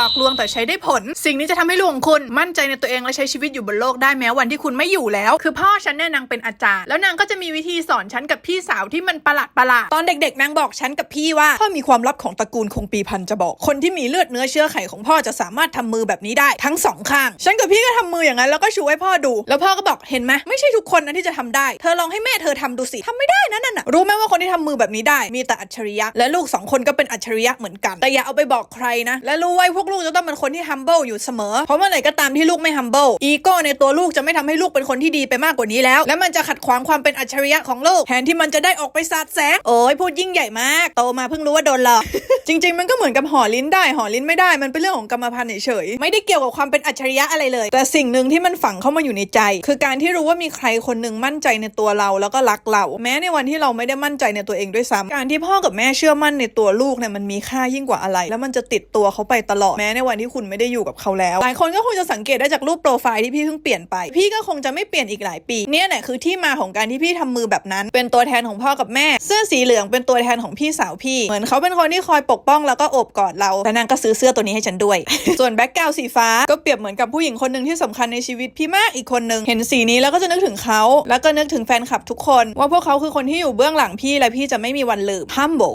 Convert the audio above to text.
ลอกลวงแต่ใช้ได้ผล สิ่งนี้จะทำให้ลูกของคุณมั่นใจในตัวเองและใช้ชีวิตอยู่บนโลกได้แม้วันที่คุณไม่อยู่แล้ว คือพ่อฉันเนี่ยนางเป็นอาจารย์ แล้วนางก็จะมีวิธีสอนฉันกับพี่สาวที่มันประหลาดประหลาดตอนเด็กๆนางบอกฉันกับพี่ว่าพ่อมีความลับของตระกูลคงปีพันจะบอก คนที่มีเลือดเนื้อเชื้อไขของพ่อจะสามารถทำมือแบบนี้ได้ทั้งสองข้างฉันกับพี่ก็ทำมืออย่างนั้นแล้วก็ชูให้พ่อดู แล้วพ่อก็บอกเห็นไหมไม่ใช่ทุกคนนะที่จะทำได้ เธอลองให้แม่เธอทำดูสิทำไม่ได้นะนั่นน่ะรู้ไหมว่าคนที่ทำมือแบบนี้ได้ มีแต่อัจฉริยะ และลูกสองคนก็เป็นอัจฉริยะเหมือนกันแต่อย่าเอาไปบอกใครนะและรู้ไว้พวกลูกจะต้องเป็นคนที่ humble อยู่เสมอ เพราะเมื่อไหร่ก็ตามที่ลูกไม่ humble อีโก้ในตัวลูกจะไม่ทำให้ลูกเป็นคนที่ดีไปมากกว่านี้แล้ว และมันจะขัดขวางความเป็นอัจฉริยะของลูกแทนที่มันจะได้ออกไปสาดแสงโอ้ยพูดยิ่งใหญ่มาก โตมาเพิ่งรู้ว่าโดนหลอก จริง ๆ มันก็เหมือนกับห่อลิ้นได้ห่อลิ้นไม่ได้มันเป็นเรื่องของกรรมพันธุ์เฉยๆไม่ได้เกี่ยวกับความเป็นอัจฉริยะอะไรเลย แต่สิ่งหนึ่งที่มันฝังเข้ามาอยู่ในใจ คือการที่รู้ว่ามีใครคนหนึ่งมั่นใจในตัวเราแล้วก็รักเราแม้ในวันที่เราไม่ได้มั่นใจในตัวเองด้วยซ้ำการที่พ่อกับแม่เชื่อมั่นในตัวลูกเนี่ยมันมีค่ายิ่งกว่าอะไร แล้วมันจะติดตัวเขาไปตลอดแม้ในวันที่คุณไม่ได้อยู่กับเขาแล้วหลายคนก็คงจะสังเกตได้จากรูปโปรไฟล์ที่พี่เพิ่งเปลี่ยนไป พี่ก็คงจะไม่เปลี่ยนอีกหลายปีเนี่ยแหละคือที่มาของการที่พี่ทำมือแบบนั้น เป็นตัวแทนของพ่อกับแม่ เสื้อสีเหลืองเป็นตัวแทนของพี่สาวพี่ เหมือนเขาเป็นคนที่คอยปกป้องแล้วก็โอบกอดเราแต่นางก็ซื้อเสื้อตัวนี้ให้ฉันด้วย ส่วนแบ็กกราวสีฟ้าก็เปรียบเหมือนกับผู้หญิงคนหนึ่งที่สำคัญในชีวิตพี่มากอีกคนหนึ่งเห็นสีนี้แล้วก็จะนึกถึงเขาแล้วก็นึกถึงแฟนคลับทุกคน ว่าพวกเขาคือคนที่อยู่เบื้องหลังพี่และพี่จะไม่มีวันลืม humble